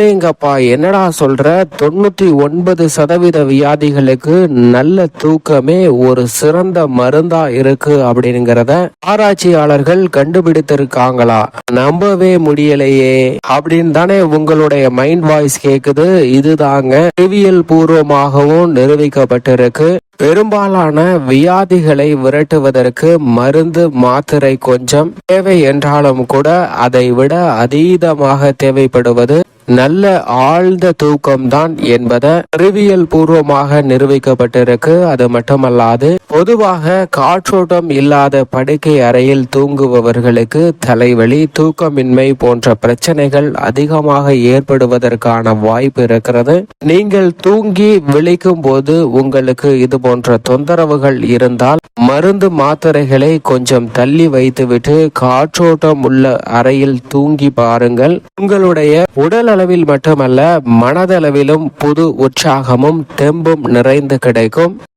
ஏங்கப்பா என்னடா சொல்ற? தொண்ணூத்தி ஒன்பது சதவீத வியாதிகளுக்கு நல்ல தூக்கமே ஒரு சிறந்த மருந்தா இருக்கு அப்படிங்கிறத ஆராய்ச்சியாளர்கள் கண்டுபிடித்திருக்காங்களா? நம்பவே முடியலையே. அப்படின்னு தானே உங்களுடைய மைண்ட் வாய்ஸ் கேக்குது. இதுதாங்க அறிவியல் பூர்வமாகவும் நிரூபிக்கப்பட்டிருக்கு. பெரும்பாலான வியாதிகளை விரட்டுவதற்கு மருந்து மாத்திரை கொஞ்சம் தேவை என்றாலும் கூட அதை விட அதீதமாக தேவைப்படுவது நல்ல ஆழ்ந்த தூக்கம்தான் என்பதை அறிவியல் பூர்வமாக நிரூபிக்கப்பட்டிருக்கு. அது மட்டுமல்லாது பொதுவாக காற்றோட்டம் இல்லாத படுக்கை அறையில் தூங்குபவர்களுக்கு தலைவலி தூக்கமின்மை போன்ற பிரச்சனைகள் அதிகமாக ஏற்படுவதற்கான வாய்ப்பு இருக்கிறது. நீங்கள் தூங்கி விழிக்கும் போது உங்களுக்கு இது போன்ற தொந்தரவுகள் இருந்தால் மருந்து மாத்திரைகளை கொஞ்சம் தள்ளி வைத்துவிட்டு காற்றோட்டம் உள்ள அறையில் தூங்கி பாருங்கள். உங்களுடைய உடல் உடலளவில் மட்டுமல்ல மனதளவிலும் புது உற்சாகமும் தெம்பும் நிறைந்து கிடைக்கும்.